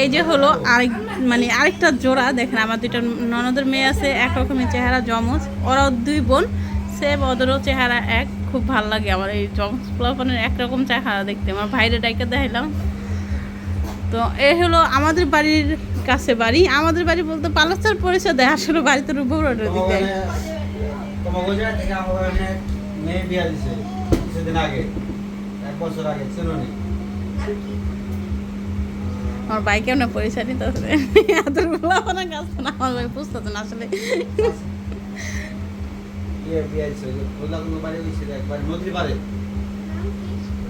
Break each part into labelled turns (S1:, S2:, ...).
S1: এই যে হলো আরেক মানে আরেকটা জোড়া দেখেন আমার দুটো ননদের মেয়ে আছে এক রকমের চেহারা জমজ ওরাও দুই বোন সেম ওদেরও চেহারা এক। খুব ভালো লাগে আমার এই জমজ প্লাফনের একরকম চেহারা দেখতে। আমার ভাইরে ডাইকে দেখাইলাম। তো এই হলো আমাদের বাড়ির কাছে বাড়ি। আমাদের বাড়ি বলতে পালাস্তার পরিচয় দেয় আসলে বাড়িতে উপর দিকে।
S2: কমগোজা থেকে আমার ওখানে মেয়ে বিয়া দিছে কিছুদিন আগে এক বছর আগে ছিল নি
S1: আমার বাইকে অনেক পরিচয় নিতে হবে। এত প্লাফনা গাছ না আমার ভাই বুঝতে না আসলে।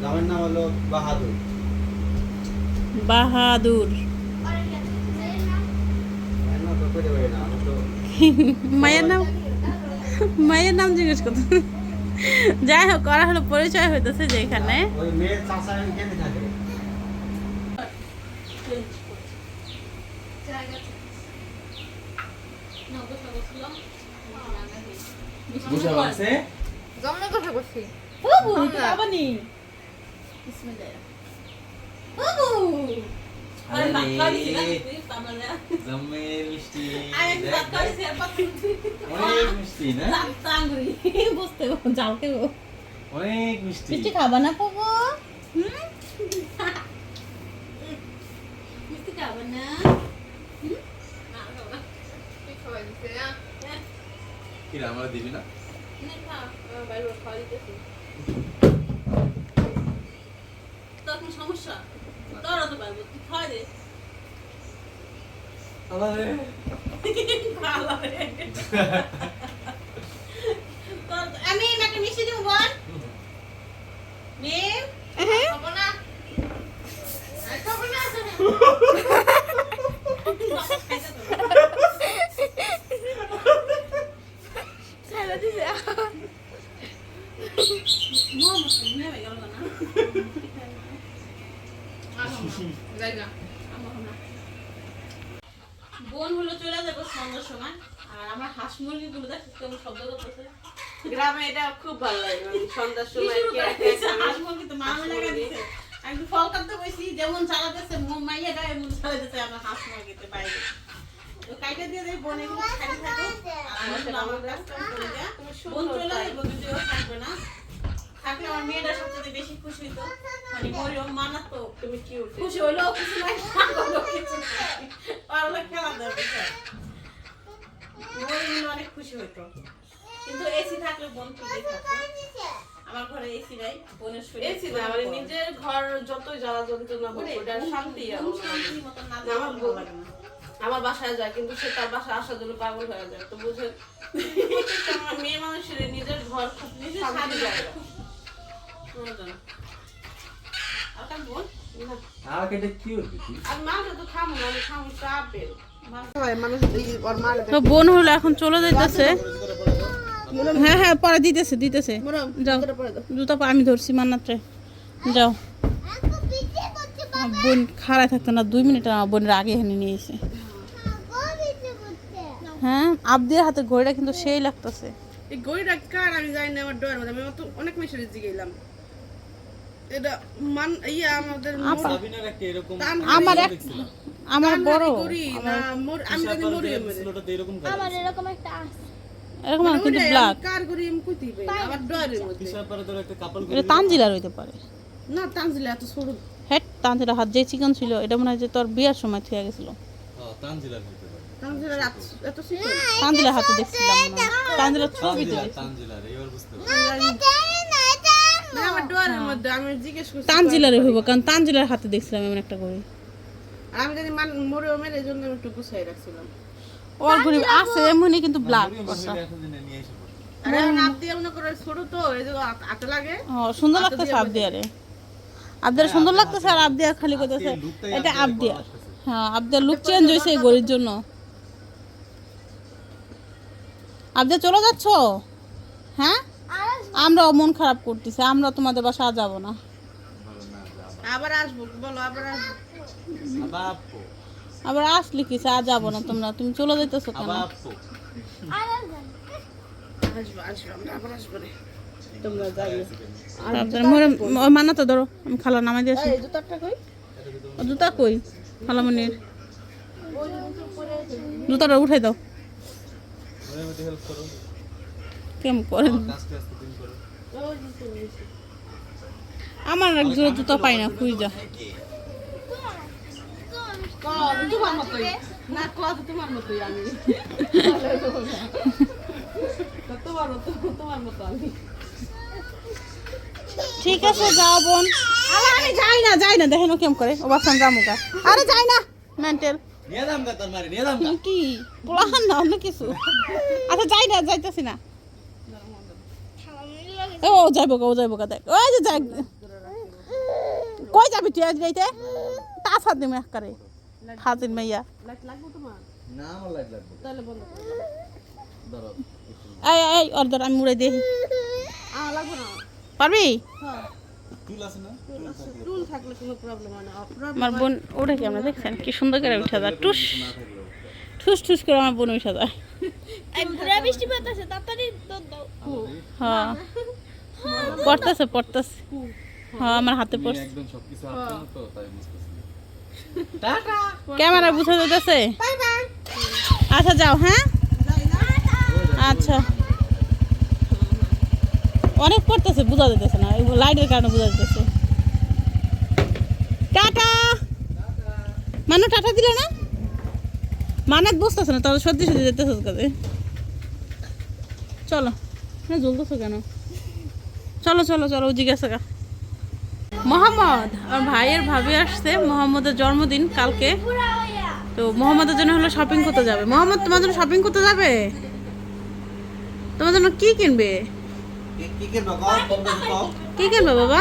S2: গ্রামের নাম হলো বাহাদুর।
S1: বাহাদুর।
S2: না
S1: মায়ের নাম মায়ের নাম জিজ্ঞেস করতে যাই হোক করা হলো পরিচয় হইতেছে যে এখানে
S2: ওই মেয়ের থাকে।
S3: বুঝা পারছে
S4: জমনে কথা করছি
S3: জম্মের মিষ্টি অনেক মিষ্টি না
S1: বুঝতে যাও কেউ
S3: অনেক মিষ্টি
S1: মিষ্টি খাবা না পাবো মিষ্টি খাবা না
S4: কি
S3: রে, আমার দিবি না?
S1: তোর সমস্যা তোরা তো পারব তুই খাওয়া দে আমি নাকি মিষ্টি দিব বল। মেয়ে
S4: খাব না আর খাব না ছেড়ে দিছে যাই না
S1: বোন হলো চলে যাব সন্ধ্যার সময় আর আমার হাঁস মুরগি গুলো দেখ কেমন শব্দ করতেছে।
S5: গ্রামে এটা খুব ভালো লাগে মানে সন্ধ্যার সময়
S1: হাঁস মুরগি তো মামা লাগা দিছে। আমি তো ফল কাটতে বসি যেমন চালাতেছে মো- মাইয়াটা এমন চালাতেছে আমার হাঁস মুরগিতে বাইরে। তো কাইটা দিয়ে দেয় বোন এগুলো খাইতে থাকো। আর আমার কাজ কাম করে দেয়া। বোন চলে যাব কিন্তু থাকবে না। থাকলে আমার মেয়েটা সবচেয়ে বেশি খুশি হইতো। মানে মরিয়ম মানাতো
S5: তুমি কি
S1: খুশি কিছু নাই কিছু খেলা দেবে? মরিয়ম অনেক খুশি হইতো। কিন্তু এসি থাকলে বোন ঠিকই থাকতো আমার ঘরে এসি নাই বোনের শরীর
S5: এসি না মানে নিজের ঘর যতই জ্বালা যন্ত্রণা হোক ওটা শান্তি মনে হয়। আমার বউ- আমার বাসায় যায় কিন্তু সে তার বাসায় আসার জন্য পাগল হয়ে যায়। তো বুঝে মেয়ে মানুষের নিজের ঘর খুব শান্তি জায়গা। তো
S1: বোন হলো এখন চলে যাইতেছে। হ্যাঁ হ্যাঁ পরে দিতেছে দিতেছে। যাও। জুতা আমি ধরছি মান্নাত্রে। যাও। বোন খাড়ায় থাকতো না দুই মিনিট আমার বোনের আগে এখানে নিয়ে এসে হ্যাঁ আবদির হাতে ঘড়িটা কিন্তু সেই লাগতেছে।
S5: এই গইটা কার? আমি জানি না আমার ডর মধ্যে। আমি তো অনেক মেশিনে জিগেলাম এটা মান ইয়া আমাদের
S3: সাবিনার একটা এরকম
S1: আমার আমার বড়।
S5: না মোর আমি জানি মরি
S3: ছিলটা এরকম
S4: আমার এরকম একটা আছে।
S1: এরকম কিন্তু ব্ল্যাক
S5: কার করি আমি কইতে পাই আমার ডরের মধ্যে।
S3: পিছার পরে তোর একটা কাপড়
S1: এটা তানজিলার হইতে পারে।
S5: না তানজিলা এত ছোট।
S1: হ্যাঁ তানজিলার হাত যে চিকন ছিল এটা মনে হয় যে তোর বিয়ার সময় থুয়ে গেছিল।
S3: হ্যাঁ তানজিলার হতে পারে।
S5: তানজিলা এত- এত ছোট।
S1: তানজিলার হাতে দেখছিলাম মনে। তানজিলার ছবি
S3: এবার বুঝতে পারছি
S5: না আমার ডরের মধ্যে আমি জিজ্ঞেস করছি
S1: তানজিলারে হইব কারণ তানজিলার হাতে দেখছিলাম এমন একটা
S5: আর আমি জানি মান মরে মেরে এই জন্য আমি একটু গুছাই রাখছিলাম।
S1: ওর ঘড়ি আছে এমনই কিন্তু ব্ল্যাক
S3: পড়ছে
S5: আর দিয়ে মনে করে ছোট তো এই যে হাত- লাগে।
S1: ও সুন্দর লাগতেছে আবদিয়ারে। আবদিয়ার সুন্দর লাগতেছে আর আবদিয়ার খালি করতেছে। এটা আবদিয়ার হ্যাঁ আবদিয়ার লুক চেঞ্জ হয়েছে এই ঘড়ির জন্য। আবদিয়া চলে যাচ্ছ? হ্যাঁ? আমরা মন খারাপ করতেছি আমরা তোমাদের বাসা আর যাব না।
S5: আবার আসব বলো আবার আসব।
S1: আবার আসলে কি আর যাব না তোমরা তুমি চলে যাইতেছো কেন?
S5: আসব। আসব আবার আসব রে। তোমরা যাইও।
S1: তারপরে মানা তো ধরো আমি খালা নামাই দিয়েছি
S5: জুতাটা কই?
S1: জুতা কই? খালামনির জুতাটা উঠাই দাও। কেমন করেন। আমার এক জোড়া জুতা পাই না খুঁজ যা। ঠিক আছে যাও বোন। আরে আমি যাই না যাই না দেখেন ও কেমন করে। ও বাসান জামুকা আরে যাই না মেন্টাল।
S3: নিয়ে দাম গা তোর মারি নিয়ে দাম গা।
S1: কি? পোলাহান না অন্য কিছু। আচ্ছা যাই না যাইতেছি না। ও যাইব ও যাইব গা দেখ। ওই যে যাই কই যাবি তুই আজ যাইতে তা সাত দিন এক করে। হাজির মাইয়া।
S5: লাইট লাগবে তোমার
S3: না আমার লাইট লাগবে
S5: তাহলে বন্ধ করো
S3: ধরো
S1: এই এই অর্ধর আমি মুড়ে দিই।
S5: আ লাগবে না।
S1: পারবি?
S5: হ্যাঁ।
S3: টুল আছে না? টুল থাকলে
S5: টুল থাকলে কোনো প্রবলেম হয় না। প্রবলেম
S1: আমার বোন উঠে কি আমরা দেখছেন? কি সুন্দর করে উঠে যায়। টুস। ঠুস ঠুস করে আমার বোন উঠে যায়।
S4: বৃষ্টি তাড়াতাড়ি
S1: হ্যাঁ। পড়তেছে পড়তেছে। হ্যাঁ আমার হাতে পড়ছে।
S3: একদম সবকিছু আসছে তো তাই বুঝতেছি।
S1: ক্যামেরা বুঝে যেতেছে আচ্ছা যাও হ্যাঁ? আচ্ছা। অনেক পড়তেছে বোঝা যেতেছে না। লাইটের কারণে বোঝা যেতেছে টাটা! মানু টাটা দিল না? মানাত বসতেছে না তাহলে সত্যি সত্যি যেতেছে কাজে চলো। হ্যাঁ জ্বলতেছো কেন? চলো চলো চলো জিজ্ঞাসা কর। মোহাম্মদ আমার ভাইয়ের ভাবি আসছে মোহাম্মদের জন্মদিন কালকে। তো মোহাম্মদের জন্য হলো শপিং করতে যাবে। মোহাম্মদ তোমার জন্য শপিং করতে যাবে? তোমার জন্য কি কিনবে?
S2: কি কিনবা
S1: বাবা?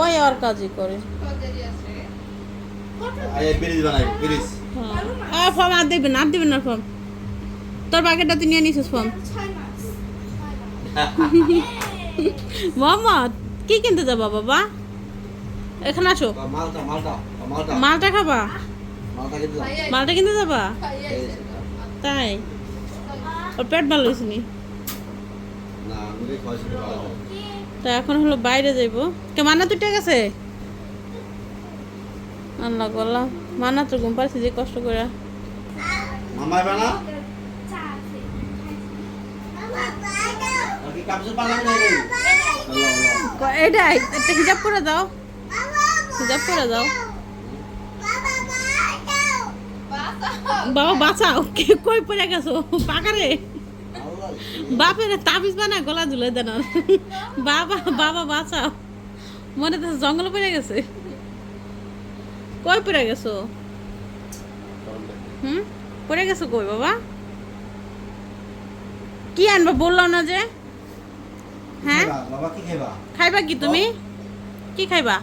S1: ওই আর কাজই করে। হ্যাঁ। ফর্ম আর দেবেন আর দেবেন না ফর্ম। তোর বাকেটটা তুই নিয়ে নিছিস ফর্ম মোহাম্মদ কি কিনতে যাবা বাবা? এখানে আসো।
S2: মালটা মালটা মালটা।
S1: মালটা খাবা?
S2: মালটা কিনতে
S1: যাবা। তাই? ওর পেট ভালো হয়েছে নি। তা এখন হলো বাইরে যাইবো। কে মানা তুই ঠিক আছে? আল্লাহ গল্লা মানা তো ঘুম পাচ্ছি যে কষ্ট করে।
S2: মামাই বানা
S1: এটাই একটা হিজাব করে দাও হিজাব করে দাও বাবা, বাঁচাও। কে, কই পড়ে গেছো? পাকারে। বাপের তাবিজ বানা গলা ঝুলে দেন। বাবা বাবা, বাঁচাও। মনে তো জঙ্গল পড়ে গেছে। কই পড়ে গেছো? হুম? পড়ে গেছো কই, বাবা? কি আনবা বললাম না যে? হ্যাঁ?
S2: খাইবা? বাবা কি খাইবা
S1: খাইবা কি তুমি? কি খাইবা?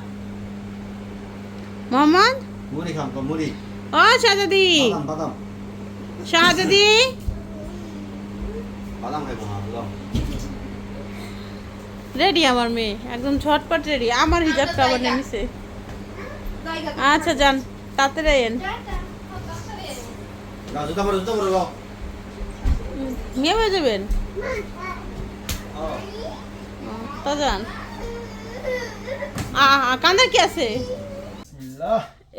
S1: মোহাম্মদ?
S2: মুড়ি খাম তো মুড়ি।
S1: ও শাহজাদি।
S2: বাদাম বাদাম।
S1: শাহজাদি।
S2: খাইবো না দাও
S1: রেডি আমার মেয়ে একদম ঝটপট রেডি আমার হিজাবটা আবার নেমেছে আচ্ছা যান তাড়াতাড়ি এন নিয়ে হয়ে যাবেন? তা যান আ আ, কান্দার কি আছে?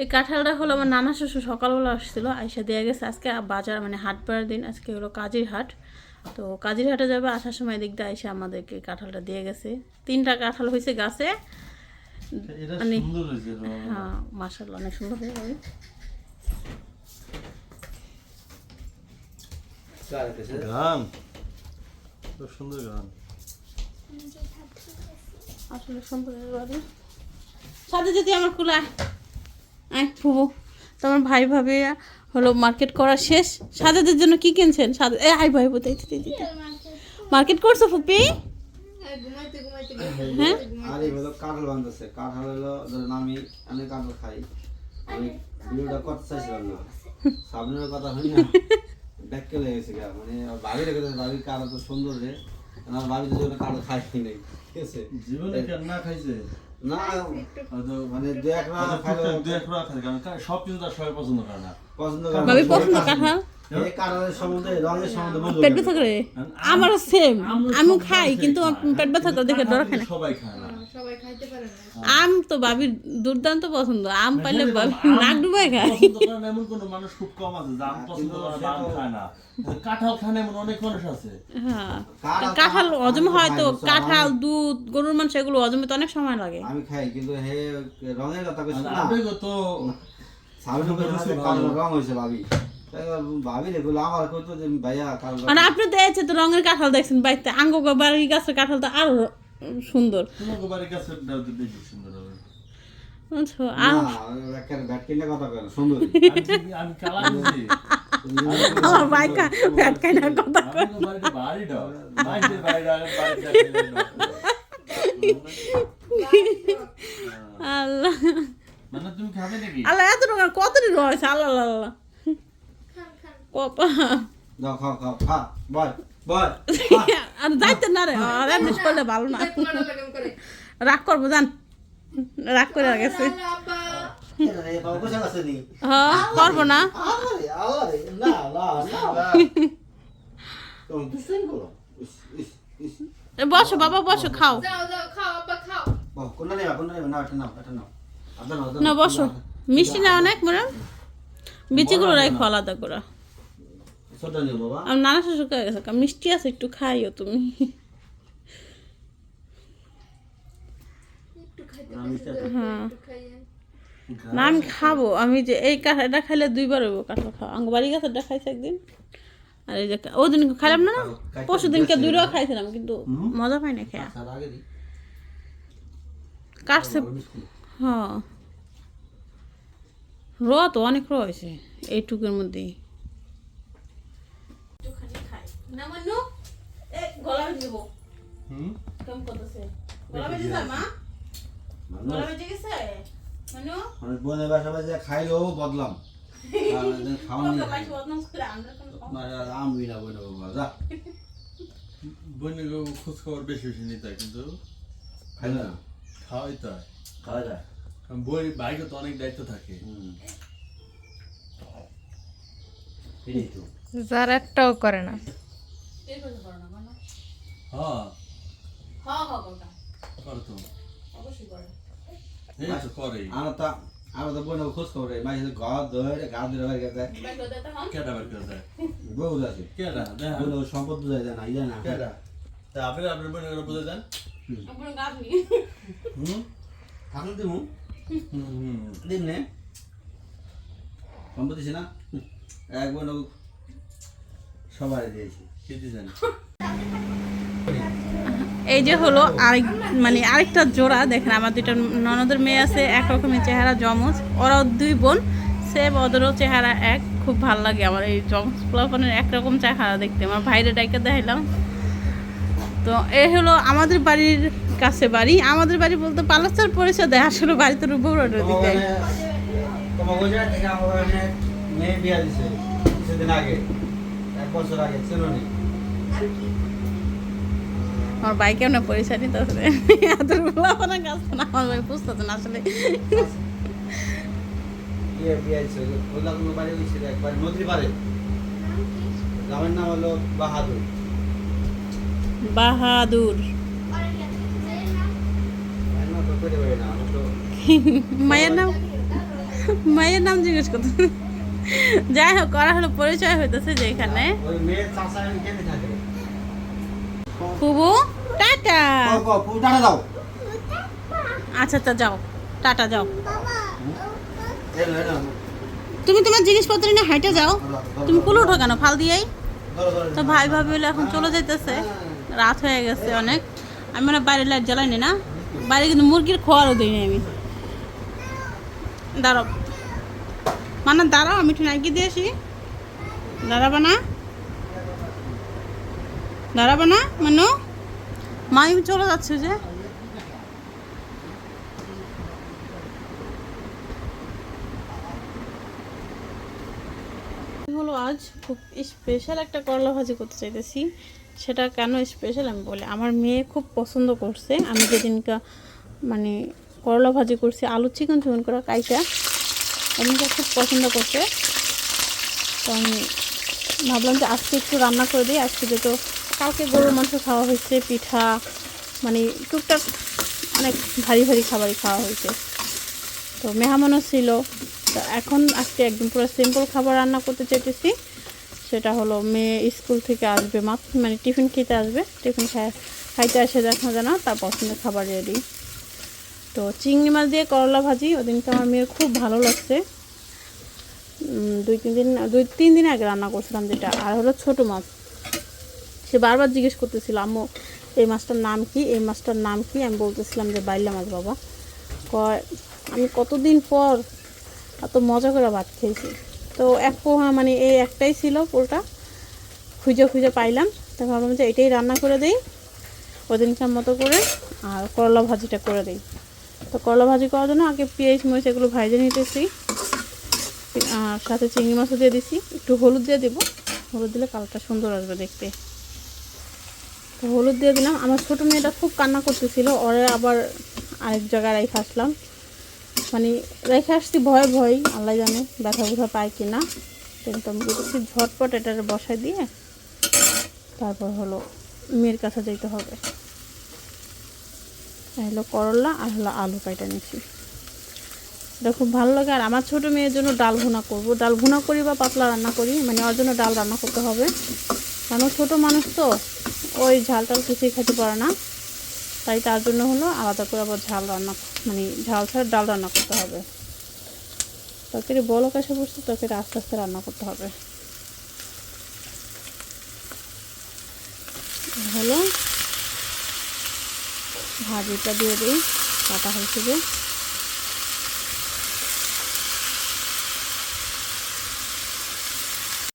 S1: এই কাঁঠালটা হলো আমার নানা শ্বশুর সকালবেলা আসছিল আইসা দিয়ে গেছে। আজকে বাজার মানে হাট পাড়ার দিন আজকে হলো কাজির হাট। তো কাজির হাটে যাবে আসার সময় দিক দিয়ে আইসা আমাদেরকে কাঁঠালটা দিয়ে গেছে। তিনটা কাঁঠাল হয়েছে গাছে।
S3: সুন্দর হয়েছে
S1: হ্যাঁ। মাসাল্লাহ অনেক সুন্দর হয়ে যাবে
S2: কার কাছে
S3: গান খুব সুন্দর গান
S1: আসলে সুন্দর হয়ে যাবে সাথে যদি আমার কুলা আয় ফুবু। তোমার ভাই ভাবে হলো মার্কেট করা শেষ। সাদাদের জন্য কি কিনছেন? সাদা এ আই ভাই বোধ মার্কেট করছ ফুপি? হ্যাঁ
S2: আর এই হলো কাঁঠাল বান্ধছে কাঁঠাল হলো ধরেন আমি আমি কাঁঠাল খাই। আমি ভিডিওটা করতে চাইছিলাম না। সামনের কথা হয় না। ব্যাককে লেগে গেছে গা। মানে আমার ভাবির কথা ভাবির কাঁঠাল তো সুন্দর রে? আমার ভাবি তো ওটা কাঁঠাল খাই নাই ঠিক আছে?
S3: জীবনে কেন না খাইছে?
S2: না মানে দু এক রাত খাইলে।
S3: দু এক রোয়া খাইছে কারণ সব তার সবাই পছন্দ করে না।
S2: পছন্দ করে
S1: ভাবি পছন্দ কাঁঠাল
S2: এই কাঁঠালের সম্বন্ধে রঙের সম্বন্ধে বুঝলো
S1: পেট ব্যথা করে? আমারও সেম আমিও খাই কিন্তু পেট ব্যথা করে দেখে ডর খাই না।
S3: সবাই খায় না
S4: সবাই খাইতে পারে না
S1: আম তো ভাবির দুর্দান্ত পছন্দ। আম পাইলে ভাবি নাক ডুবাই খায়।
S3: পছন্দ করে না এমন কোনো মানুষ খুব কম আছে যে আম পছন্দ করে আম খায় না। কাঁঠাল খায় না এমন অনেক মানুষ আছে।
S1: হ্যাঁ।
S2: কাঁঠাল
S1: হজম হয় তো কাঁঠাল দুধ গরুর মাংস এগুলো হজমে তো অনেক সময় লাগে।
S2: আমি খাই কিন্তু হে রঙের কথা কইছ না
S3: তো
S2: রং হয়েছে ভাবি তাই এবার ভাবি রে বলে আমার কইতো যে ভাইয়া কালো রং
S1: আর আপনি তো রঙের কাঁঠাল দেখছেন বাড়িতে আঙ্গ বাড়ির গাছের কাঁঠাল তো আরও সুন্দর।
S2: ব্যাট কথা
S1: আল্লাহ।
S3: মানে তুমি খাবে নাকি?
S1: আল্লাহ এত কত রয়েছে? আল্লাহ আল্লাহ আল্লাহ।
S4: খান খান।
S1: কপা।
S2: খাও খাও খা বল বল
S1: আর যাইতে না রে। আর এমনি করলে ভালো না। রাগ করব জান রাগ করে গেছে হ্যাঁ করব না।
S2: আরে আরে না না না তুমি দুষ্টামি করো ইস ইস ইস
S1: এ, বসো বাবা বসো খাও।
S2: না
S1: বসো। মিষ্টি না অনেক মনে বিচিগুলো রাখো আলাদা করে।
S2: নাও। নিও বাবা।
S1: আমার নানা শ্বশুর হয়ে গেছে মিষ্টি আছে একটু খাইও তুমি। হ্যাঁ না আমি খাব। আমি যে এই কাঠ এটা খাইলে দুইবার হইব কাঁঠাল খাওয়া আঙ্গ বাড়ি গাছ এটা খাইছে একদিন। আর এই যে কা- ওই দিন খাইলাম না পরশু দিনকে দুইটাও খাইছিলাম কিন্তু মজা পাই না খেয়া কাটছে হ্যাঁ র তো অনেক র হয়েছে এইটুকুর মধ্যেই। না মান্নু? এ গলা বেজে দেবো
S3: হুম?
S1: কেমন করতেছে? গলা বেজে যায় মা? গলা বেজে গেছে? মান্নু?
S2: বোনের বাসা বাজে খাইলেও বদলাম। না বোনের বাবা যা।
S3: বোনের খোঁজ খবর বেশি বেশি নিতে কিন্তু
S2: খাইলে না?
S3: খাওয়াই তো
S2: খাওয়া যায়?
S3: বই বাইকে তো অনেক দায়িত্ব থাকে।
S2: হুম। এটাই তো
S4: যার একটাও করে না।
S1: এই করতে পারো না মান্নু
S3: হ্যাঁ।
S1: হ্যাঁ হ্যাঁ
S3: করে তো।
S1: অবশ্যই করে।
S3: এই তো করেই
S2: আমরা তো আমরা তো বোনের খোঁজ খবর মাঝে ধরে গা ধরে
S3: কেডা বার
S2: বউ
S3: কেডা? দেখ।
S2: সম্পদ যায় না না।
S3: কেডা? তা আপনি আপনার বোনের বুঝে দেন।
S1: আপনার গাছ নি
S2: হুম? দিমু।
S3: হুম
S2: দিন নে। সম্পদ দিছে না? এক বোন সবাই দিয়েছি।
S1: এই যে হলো আরেক মানে আরেকটা জোড়া দেখেন আমার দুইটা ননদের মেয়ে আছে একরকমের চেহারা জমজ ওরাও দুই বোন সেম ওদেরও চেহারা এক। খুব ভালো লাগে আমার এই জমজ পোলাপনের একরকম চেহারা দেখতে। আমার ভাইরে ডাইকে দেখাইলাম। তো এই হলো আমাদের বাড়ির কাছে বাড়ি। আমাদের বাড়ি বলতে পালাস্তার পরিচয় দেয় আসলে বাড়িতে রূপ দিকে
S2: মেয়ে বিয়া দিছে কিছুদিন আগে এক বছর আগে ছিল নি?
S1: আমার ভাই কেমন পরিচয় নিতে আসলে এত পোলাপনের কাছে না আমার ভাই বুঝতে না আসলে।
S2: হলো বাহাদুর। মায়ের নাম না
S1: মায়ের নাম জিজ্ঞেস করতে যাই হোক করা হলো পরিচয় হইতেছে যে এখানে
S2: ওই মেয়ের চাষা কেমনি থাকে
S1: ফুবু? টাটা।
S2: দাও।
S1: আচ্ছা আচ্ছা যাও। টাটা যাও। তুমি তোমার জিনিসপত্র নিয়ে হাইটে যাও। তুমি কুলো ওঠো কেন? ফাল দিয়েই। তো ভাই ভাবি হলে এখন চলে যাইতেছে। রাত হয়ে গেছে অনেক। আমি মানে বাইরে লাইট জ্বালাইনি না বাইরে কিন্তু মুরগির খোয়ারও দিইনি আমি। দাঁড়াও। মানে দাঁড়াও আমি একটু নাইকি দিয়ে আসি। দাঁড়াবা না? দাঁড়াবা না মানু? মা আমি চলে যাচ্ছে যে। হলো আজ? খুব স্পেশাল একটা করলা ভাজি করতে চাইতেছি। সেটা কেন স্পেশাল আমি বলি আমার মেয়ে খুব পছন্দ করছে। আমি যেদিনকা মানে করলা ভাজি করছি আলু চিকেন চিকেন করা কাইটা এদিনকে খুব পছন্দ করছে। তো আমি ভাবলাম যে আজকে একটু রান্না করে দিই আজকে যেহেতু কালকে গরুর মাংস খাওয়া হয়েছে, পিঠা মানে টুকটাক অনেক ভারী ভারী খাবারই খাওয়া হয়েছে। তো মেহমানও ছিল। তো এখন আজকে একদম পুরো সিম্পল খাবার রান্না করতে চাইতেছি। সেটা হলো মেয়ে স্কুল থেকে আসবে মাত্র মানে টিফিন খেতে আসবে। টিফিন খায়, খাইতে আসে দেখা যায় না তার পছন্দের খাবার রেডি তো চিংড়ি মাছ দিয়ে করলা ভাজি, ওদিনকে আমার মেয়ের খুব ভালো লাগছে। দুই, তিন দিন, দুই, তিন দিন আগে রান্না করছিলাম যেটা, আর হলো ছোট মাছ। সে বারবার জিজ্ঞেস করতেছিল, আম্মু, এই মাছটার নাম কি? এই মাছটার নাম কি? আমি বলতেছিলাম যে, বাইলা মাছ, বাবা। কয়, আমি কতদিন পর এত মজা করে ভাত খেয়েছি। তো এক পোহা মানে এই একটাই ছিল পুরোটা খুঁজে খুঁজে পাইলাম। তো ভাবলাম যে, এটাই রান্না করে দিই, ওদিনকার মতো করে, আর করলা ভাজিটা করে দিই। তো করলা ভাজি করার জন্য আগে পেঁয়াজ, মরিচ এগুলো ভাইজে নিতেছি। আর সাথে চিংড়ি মাছও দিয়ে দিছি। একটু হলুদ দিয়ে দেবো। হলুদ দিলে কালারটা সুন্দর আসবে দেখতে। হলুদ দিয়ে দিলাম। আমার ছোটো মেয়েটা খুব কান্না করতেছিল, ওরে আবার আরেক জায়গায় রেখে আসলাম। মানে রেখে আসছি ভয় ভয় আল্লাহ জানে ব্যথা বুথা পায় কি না কিন্তু আমি বলতেছি ঝটপট এটা বসায় দিয়ে তারপর হলো মেয়ের কাছে যেতে হবে। হলো করলা আর হলো আলু কাটা নিচ্ছি। এটা খুব ভালো লাগে। আর আমার ছোটো মেয়ের জন্য ডাল ভুনা করব। ডাল ভুনা করি বা পাতলা রান্না করি মানে ওর জন্য ডাল রান্না করতে হবে। কারণ ছোটো মানুষ তো। ওই ঝাল টাল কিছুই খেতে পারে না। তাই তার জন্য হলো আলাদা করে আবার ঝাল রান্না মানে ঝাল ছাড়া ডাল রান্না করতে হবে। তরকারি বলো কাছে বসছে তরকারি আস্তে আস্তে রান্না করতে হবে। হলো ভাজিটা দিয়ে দিই, কাটা হয়েছে যে